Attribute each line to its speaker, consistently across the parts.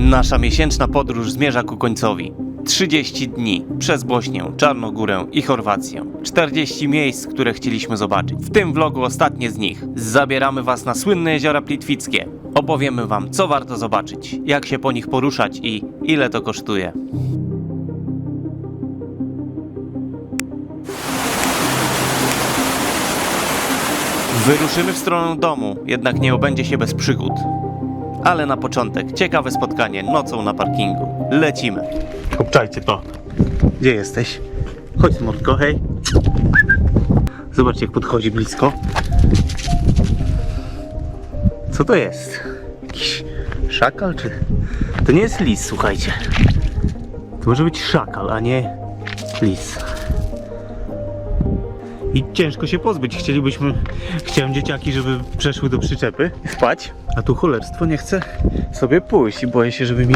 Speaker 1: Nasza miesięczna podróż zmierza ku końcowi. 30 dni przez Bośnię, Czarnogórę i Chorwację. 40 miejsc, które chcieliśmy zobaczyć. W tym vlogu ostatnie z nich. Zabieramy Was na słynne jeziora Plitwickie. Opowiemy Wam, co warto zobaczyć, jak się po nich poruszać i ile to kosztuje. Wyruszymy w stronę domu, jednak nie obędzie się bez przygód. Ale na początek ciekawe spotkanie nocą na parkingu. Lecimy. Obczajcie to. Gdzie jesteś? Chodź, mordko, hej. Zobaczcie, jak podchodzi blisko. Co to jest? Jakiś szakal, czy... To nie jest lis, słuchajcie. To może być szakal, a nie lis. I ciężko się pozbyć. Chcielibyśmy, chciałem dzieciaki, żeby przeszły do przyczepy spać, a tu cholerstwo nie chce sobie pójść i boję się, żeby mi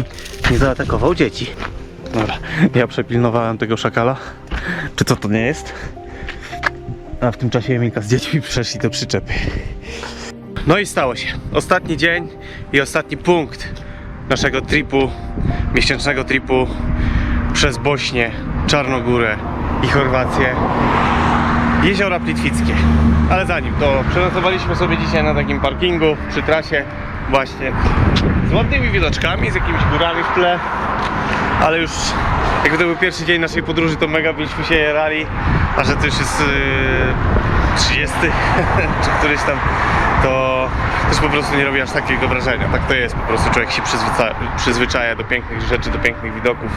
Speaker 1: nie zaatakował dzieci. Dobra, ja przepilnowałem tego szakala. Czy co to nie jest? A w tym czasie Emilka z dziećmi przeszli do przyczepy. No i stało się. Ostatni dzień i ostatni punkt naszego tripu, miesięcznego tripu przez Bośnię, Czarnogórę i Chorwację. Jeziora Plitwickie. Ale zanim to przenocowaliśmy sobie dzisiaj na takim parkingu przy trasie właśnie z ładnymi widoczkami, z jakimiś górami w tle. Ale już jakby to był pierwszy dzień naszej podróży, to mega byliśmy się jarali, a że to już jest yy, 30 czy któryś tam, to też po prostu nie robi aż takiego wrażenia. Tak to jest, po prostu człowiek się przyzwyczaja, przyzwyczaja do pięknych rzeczy, do pięknych widoków.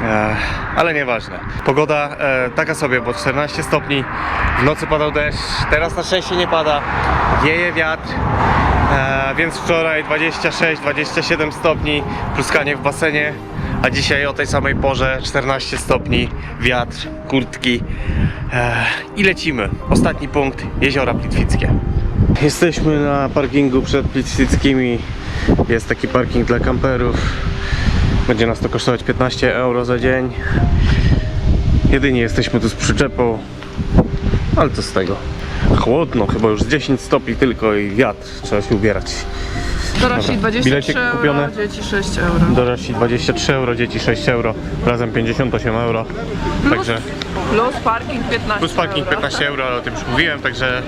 Speaker 1: E, ale nieważne. Pogoda e, taka sobie, bo 14 stopni, w nocy padał deszcz, teraz na szczęście nie pada, wieje wiatr, e, więc wczoraj 26-27 stopni, pluskanie w basenie, a dzisiaj o tej samej porze 14 stopni, wiatr, kurtki e, i lecimy. Ostatni punkt, jeziora Plitwickie. Jesteśmy na parkingu przed Plitwickimi, jest taki parking dla kamperów. Będzie nas to kosztować 15 euro za dzień. Jedynie jesteśmy tu z przyczepą, ale co z tego? Chłodno, chyba już z 10 stopni tylko i wiatr, trzeba się ubierać.
Speaker 2: Dorośli
Speaker 1: Dobra.
Speaker 2: 23
Speaker 1: Bilecik
Speaker 2: euro,
Speaker 1: kupiony?
Speaker 2: dzieci 6 euro.
Speaker 1: Dorośli 23 euro, dzieci 6 euro, razem 58 euro. Także
Speaker 2: Plus parking 15
Speaker 1: plus parking
Speaker 2: euro.
Speaker 1: 15 euro, ale o tym już mówiłem, także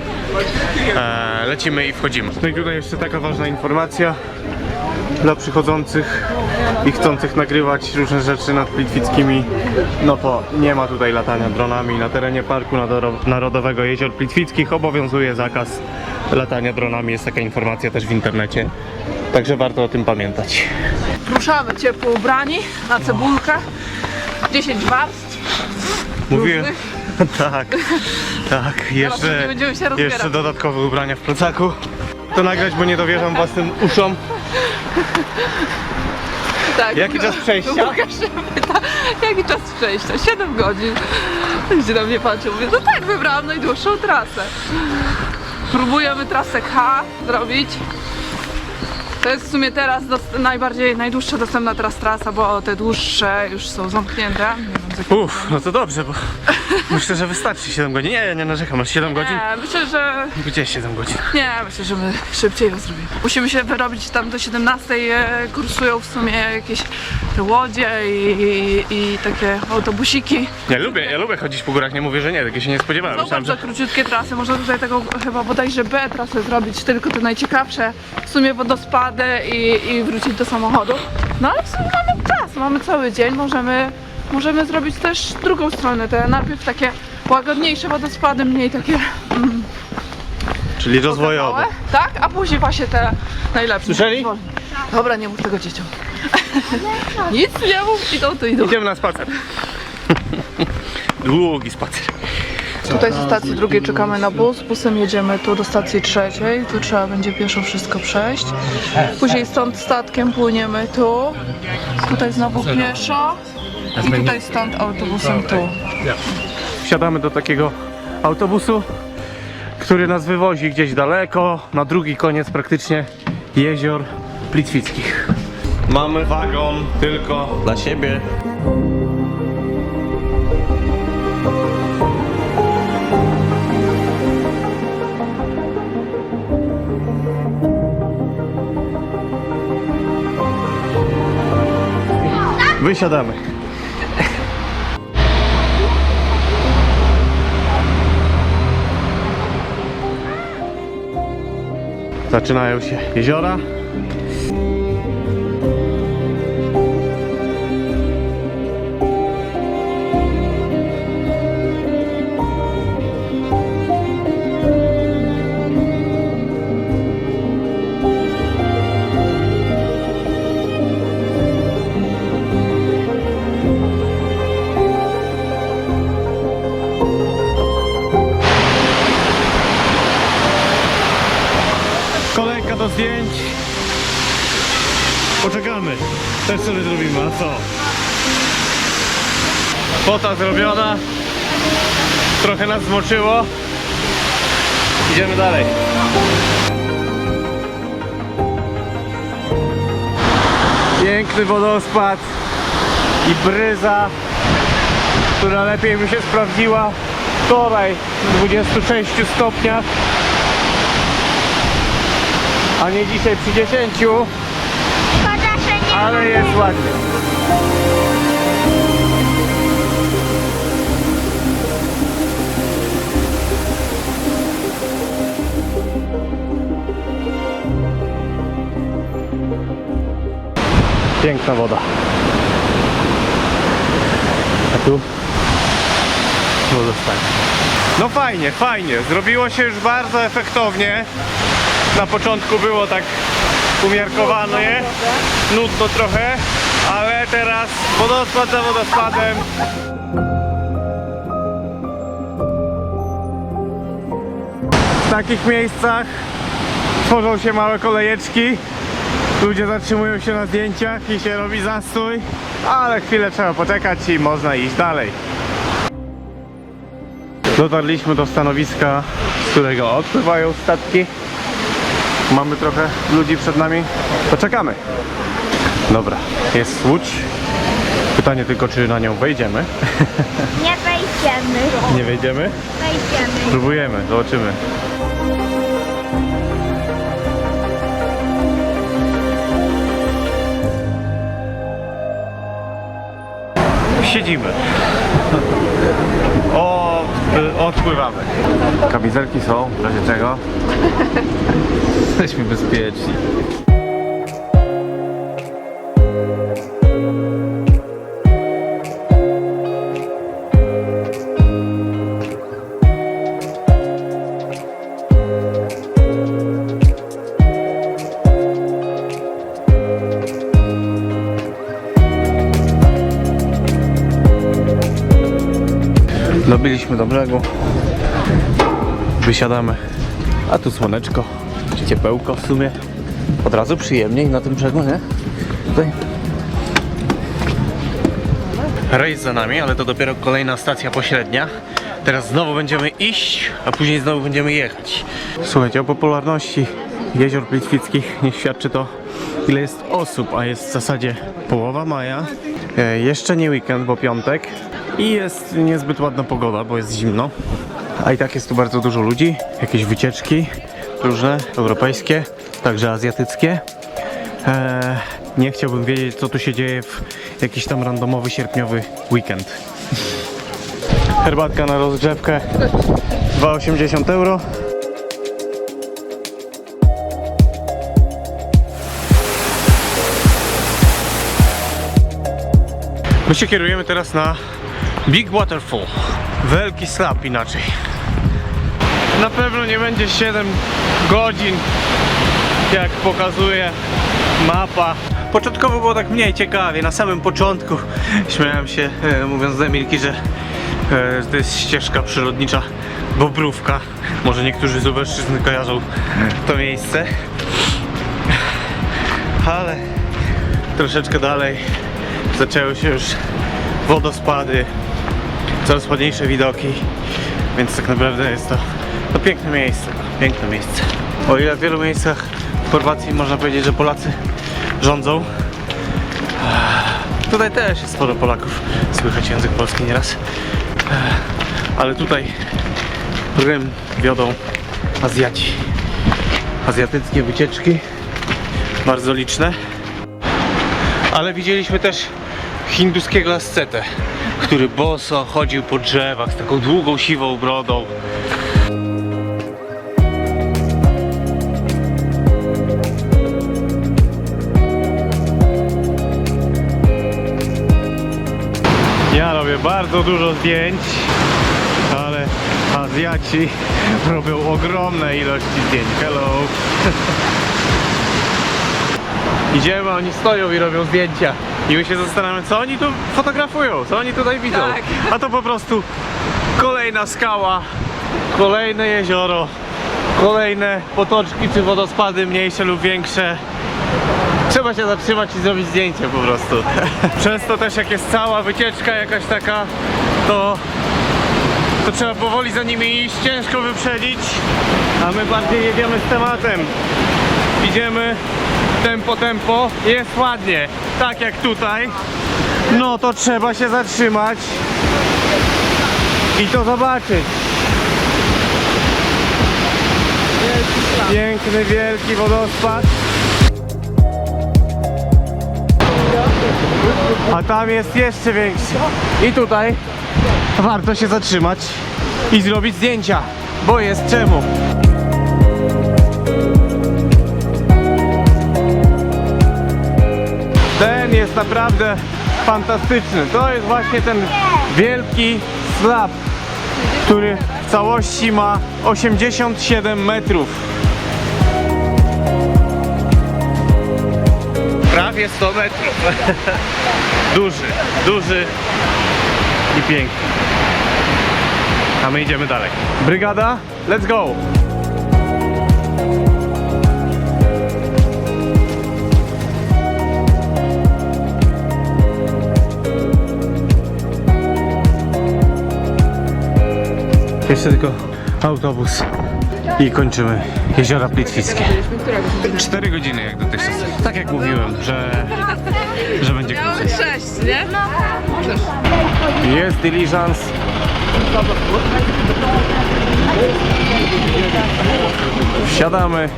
Speaker 1: e, lecimy i wchodzimy. No i tutaj jeszcze taka ważna informacja dla przychodzących i chcących nagrywać różne rzeczy nad Plitwickimi. No to nie ma tutaj latania dronami. Na terenie Parku Narodowego Jezior Plitwickich obowiązuje zakaz latania dronami. Jest taka informacja też w internecie. Także warto o tym pamiętać.
Speaker 2: Ruszamy ciepło ubrani na cebulkę. 10 warstw.
Speaker 1: Mówiłem. tak, tak. Jeszcze, jeszcze dodatkowe ubrania w plecaku. To nagrać, bo nie dowierzam własnym uszom.
Speaker 2: Tak.
Speaker 1: Jaki czas przejścia?
Speaker 2: Łukasz się pyta, jaki czas przejścia? 7 godzin. Gdzie na mnie patrzył? Mówię, no tak, wybrałam najdłuższą trasę. Próbujemy trasę K zrobić. To jest w sumie teraz najbardziej, najdłuższa dostępna teraz trasa, bo te dłuższe już są zamknięte.
Speaker 1: Uff, no to dobrze, bo myślę, że wystarczy 7 godzin. Nie, ja nie narzekam, masz 7 godzin?
Speaker 2: Nie, myślę, że
Speaker 1: Gdzie 7 godzin?
Speaker 2: nie, myślę, że my szybciej to zrobimy. Musimy się wyrobić tam do 17 e, kursują w sumie jakieś te łodzie i, i, i takie autobusiki.
Speaker 1: Ja lubię, ja lubię chodzić po górach, nie mówię, że nie, takie się nie spodziewałem.
Speaker 2: Są
Speaker 1: Myślałem,
Speaker 2: bardzo
Speaker 1: że...
Speaker 2: króciutkie trasy, można tutaj tego chyba bodajże B trasę zrobić, tylko te najciekawsze, w sumie wodospady i, i wrócić do samochodu. No ale w sumie mamy czas, mamy cały dzień, możemy, możemy zrobić też drugą stronę, te najpierw takie łagodniejsze wodospady, mniej takie mm,
Speaker 1: Czyli rozwojowo.
Speaker 2: małe, tak, a później właśnie te najlepsze.
Speaker 1: Słyszeli?
Speaker 2: Dobra, nie mów tego dzieciom. Nic nie mów, idą tu idą.
Speaker 1: Idziemy na spacer. Długi spacer.
Speaker 2: Tutaj ze stacji drugiej czekamy na bus, busem jedziemy tu do stacji trzeciej, tu trzeba będzie pieszo wszystko przejść. Później stąd statkiem płyniemy tu, tutaj znowu pieszo i tutaj stąd autobusem tu.
Speaker 1: Wsiadamy do takiego autobusu, który nas wywozi gdzieś daleko, na drugi koniec praktycznie jezior Plitwickich. Mamy wagon tylko dla siebie. Wysiadamy. Zaczynają się jeziora. Do zdjęć. Poczekamy. Też sobie zrobimy, a co? Fota zrobiona. Trochę nas zmoczyło. Idziemy dalej. Piękny wodospad i bryza, która lepiej by się sprawdziła wczoraj w 26 stopniach a nie dzisiaj przy 10,
Speaker 3: Szkoda,
Speaker 1: ale jest ładnie. Piękna woda. A tu wodospad. No fajnie, fajnie. Zrobiło się już bardzo efektownie. Na początku było tak umiarkowane, nudno trochę, ale teraz wodospad za wodospadem. W takich miejscach tworzą się małe kolejeczki. Ludzie zatrzymują się na zdjęciach i się robi zastój, ale chwilę trzeba poczekać i można iść dalej. Dotarliśmy do stanowiska, z którego odpływają statki. Mamy trochę ludzi przed nami. Poczekamy. Dobra, jest łódź. Pytanie tylko, czy na nią wejdziemy.
Speaker 3: Nie wejdziemy.
Speaker 1: Nie wejdziemy?
Speaker 3: Wejdziemy.
Speaker 1: Próbujemy, zobaczymy. Siedzimy. O, odpływamy. Kamizelki są, w razie czego. Jesteśmy bezpieczni. Dobiliśmy do brzegu. Wysiadamy. A tu słoneczko. Ciepełko w sumie. Od razu przyjemniej na tym brzegu, nie? Tutaj. Rejs za nami, ale to dopiero kolejna stacja pośrednia. Teraz znowu będziemy iść, a później znowu będziemy jechać. Słuchajcie, o popularności jezior plitwickich nie świadczy to, ile jest osób, a jest w zasadzie połowa maja. E, jeszcze nie weekend, bo piątek. I jest niezbyt ładna pogoda, bo jest zimno. A i tak jest tu bardzo dużo ludzi, jakieś wycieczki różne, europejskie, także azjatyckie. Eee, nie chciałbym wiedzieć, co tu się dzieje w jakiś tam randomowy sierpniowy weekend. Herbatka na rozgrzewkę 2,80 euro. My się kierujemy teraz na Big Waterfall. Wielki slap inaczej. Na pewno nie będzie 7 godzin, jak pokazuje mapa. Początkowo było tak mniej ciekawie. Na samym początku śmiałem się, e, mówiąc do Emilki, że e, to jest ścieżka przyrodnicza Bobrówka. Może niektórzy z Lubelszczyzny kojarzą to miejsce. Ale troszeczkę dalej zaczęły się już wodospady, coraz ładniejsze widoki, więc tak naprawdę jest to, to piękne miejsce, piękne miejsce. O ile w wielu miejscach w Chorwacji można powiedzieć, że Polacy rządzą, tutaj też jest sporo Polaków, słychać język polski nieraz, ale tutaj program wiodą Azjaci. Azjatyckie wycieczki, bardzo liczne, ale widzieliśmy też hinduskiego ascetę, który boso chodził po drzewach z taką długą, siwą brodą. Ja robię bardzo dużo zdjęć, ale Azjaci robią ogromne ilości zdjęć. Hello! Idziemy, oni stoją i robią zdjęcia. I my się zastanawiamy, co oni tu fotografują, co oni tutaj widzą.
Speaker 2: Tak.
Speaker 1: A to po prostu kolejna skała, kolejne jezioro, kolejne potoczki czy wodospady mniejsze lub większe. Trzeba się zatrzymać i zrobić zdjęcie po prostu. Przez to też jak jest cała wycieczka jakaś taka, to, to trzeba powoli za nimi iść, ciężko wyprzedzić, a my bardziej jedziemy z tematem. Idziemy tempo, tempo, jest ładnie, tak jak tutaj. No to trzeba się zatrzymać i to zobaczyć. Piękny, wielki wodospad. A tam jest jeszcze większy. I tutaj warto się zatrzymać i zrobić zdjęcia, bo jest czemu. Jest naprawdę fantastyczny. To jest właśnie ten wielki slab, który w całości ma 87 metrów. Prawie 100 metrów. duży, duży i piękny. A my idziemy dalej. Brygada, let's go! Jeszcze tylko autobus i kończymy jeziora Plitwickie.
Speaker 2: Byliśmy którego?
Speaker 1: 4 godziny jak dotychczas. Tak jak mówiłem, że, że będzie krócej.
Speaker 2: Sześć, nie? Też.
Speaker 1: Jest diligence. Wsiadamy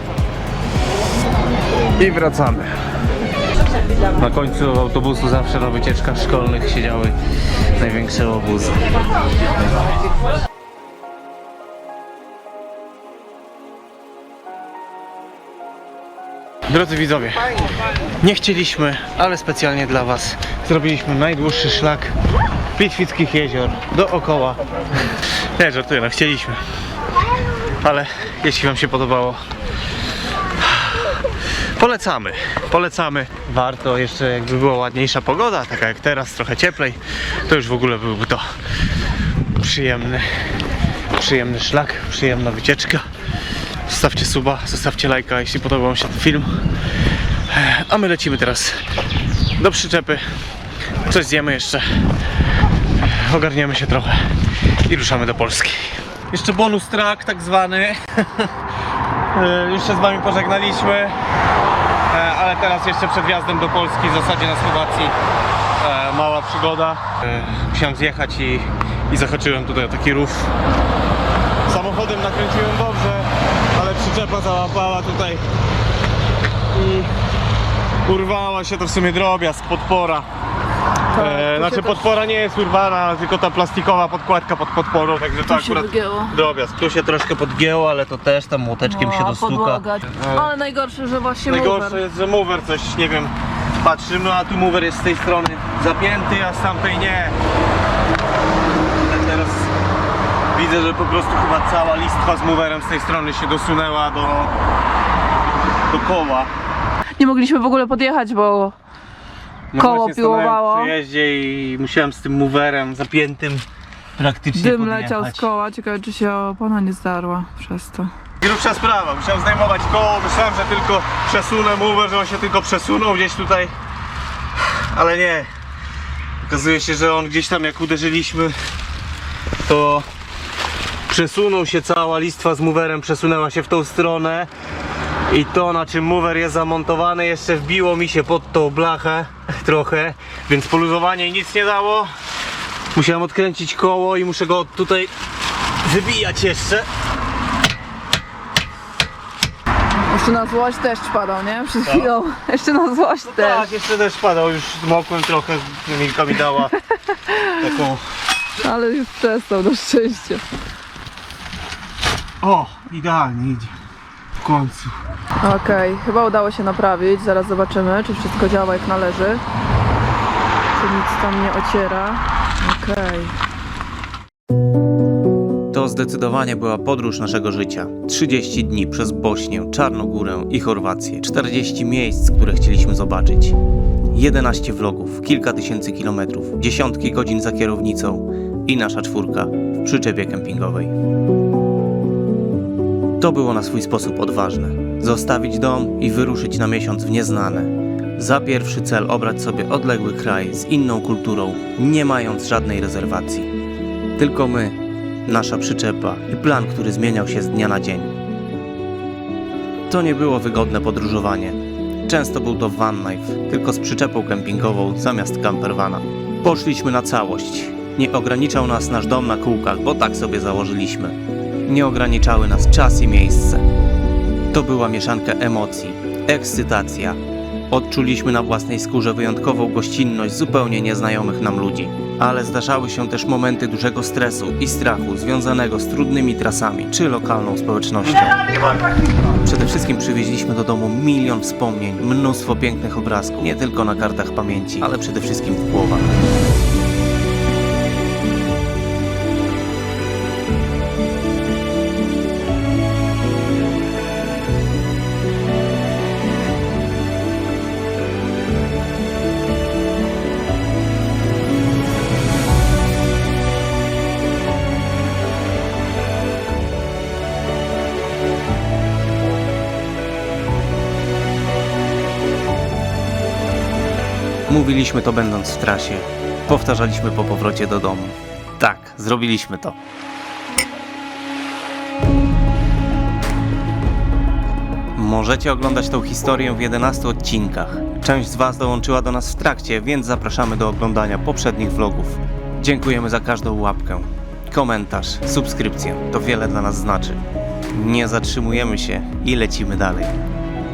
Speaker 1: i wracamy. Na końcu autobusu zawsze na wycieczkach szkolnych siedziały największe obozy. Drodzy widzowie, nie chcieliśmy, ale specjalnie dla Was zrobiliśmy najdłuższy szlak Plitwickich jezior dookoła. Nie, żartuję, no chcieliśmy. Ale jeśli Wam się podobało, polecamy. Polecamy. Warto jeszcze, jakby była ładniejsza pogoda, taka jak teraz, trochę cieplej, to już w ogóle byłby to przyjemny, przyjemny szlak, przyjemna wycieczka. Zostawcie suba, zostawcie lajka, jeśli podobał Wam się ten film. A my lecimy teraz do przyczepy. Coś zjemy jeszcze. Ogarniemy się trochę i ruszamy do Polski. Jeszcze bonus track tak zwany. Już się z Wami pożegnaliśmy. E, Ale teraz jeszcze przed wjazdem do Polski, w zasadzie na Słowacji, e, mała przygoda. E, Musiałem zjechać i, i zahaczyłem tutaj o taki rów. Samochodem nakręciłem przyczepa załapała tutaj i urwała się to w sumie drobiazg, podpora. E,
Speaker 2: tu
Speaker 1: znaczy podpora nie jest urwana, tylko ta plastikowa podkładka pod podporą, także to akurat
Speaker 2: wygięło.
Speaker 1: drobiazg. Tu się troszkę podgięło, ale to też tam młoteczkiem się
Speaker 2: O,
Speaker 1: dostuka.
Speaker 2: podłoga.
Speaker 1: E,
Speaker 2: Ale najgorsze, że właśnie
Speaker 1: Najgorsze
Speaker 2: mover.
Speaker 1: jest, że mover coś, nie wiem, patrzymy, no a tu mover jest z tej strony zapięty, a z tamtej nie. Widzę, że po prostu chyba cała listwa z moverem z tej strony się dosunęła do, do koła.
Speaker 2: Nie mogliśmy w ogóle podjechać, bo
Speaker 1: No
Speaker 2: Koło
Speaker 1: właśnie stanąłem
Speaker 2: piłowało.
Speaker 1: przy jeździe i musiałem z tym moverem zapiętym praktycznie
Speaker 2: dym leciał z koła. Ciekawe, czy się opona nie zdarła przez to.
Speaker 1: Grubsza sprawa, musiałem zdejmować koło, myślałem, że tylko przesunę mover, że on się tylko przesunął gdzieś tutaj, ale nie. Okazuje się, że on gdzieś tam jak uderzyliśmy, to przesunął się cała listwa z moverem, przesunęła się w tą stronę i to na czym mover jest zamontowany jeszcze wbiło mi się pod tą blachę trochę, więc poluzowanie nic nie dało. Musiałem odkręcić koło i muszę go tutaj wybijać jeszcze.
Speaker 2: Jeszcze na złość deszcz padał, nie? Przed chwilą. Jeszcze na złość
Speaker 1: Tak,
Speaker 2: deszcz.
Speaker 1: jeszcze deszcz padał, już zmokłem trochę, Milka mi dała taką...
Speaker 2: Ale już przestał, na szczęście.
Speaker 1: O, idealnie idzie. W końcu.
Speaker 2: Okej, chyba udało się naprawić. Zaraz zobaczymy, czy wszystko działa jak należy. Czy nic tam nie ociera. Okej.
Speaker 4: To zdecydowanie była podróż naszego życia. 30 dni przez Bośnię, Czarnogórę i Chorwację. 40 miejsc, które chcieliśmy zobaczyć. 11 vlogów, kilka tysięcy kilometrów, dziesiątki godzin za kierownicą i nasza czwórka w przyczepie kempingowej. To było na swój sposób odważne. Zostawić dom i wyruszyć na miesiąc w nieznane. Za pierwszy cel obrać sobie odległy kraj z inną kulturą, nie mając żadnej rezerwacji. Tylko my, nasza przyczepa i plan, który zmieniał się z dnia na dzień. To nie było wygodne podróżowanie. Często był to van life, tylko z przyczepą kempingową zamiast campervana. Poszliśmy na całość. Nie ograniczał nas nasz dom na kółkach, bo tak sobie założyliśmy. Nie ograniczały nas czas i miejsce. To była mieszanka emocji, ekscytacja. Odczuliśmy na własnej skórze wyjątkową gościnność zupełnie nieznajomych nam ludzi. Ale zdarzały się też momenty dużego stresu i strachu związanego z trudnymi trasami czy lokalną społecznością. Przede wszystkim przywieźliśmy do domu milion wspomnień, mnóstwo pięknych obrazków, nie tylko na kartach pamięci, ale przede wszystkim w głowach. Mówiliśmy to będąc w trasie. Powtarzaliśmy po powrocie do domu. Tak, zrobiliśmy to. Możecie oglądać tą historię w 11 odcinkach. Część z Was dołączyła do nas w trakcie, więc zapraszamy do oglądania poprzednich vlogów. Dziękujemy za każdą łapkę, komentarz, subskrypcję. To wiele dla nas znaczy. Nie zatrzymujemy się i lecimy dalej.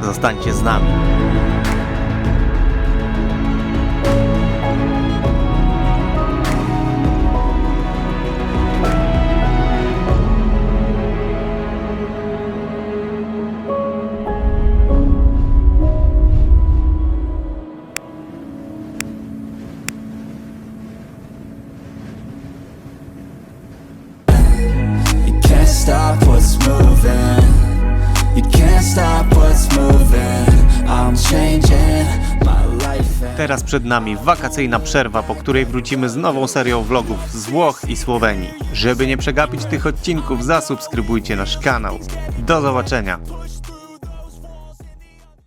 Speaker 4: Zostańcie z nami. Teraz przed nami wakacyjna przerwa, po której wrócimy z nową serią vlogów z Włoch i Słowenii. Żeby nie przegapić tych odcinków, zasubskrybujcie nasz kanał. Do zobaczenia!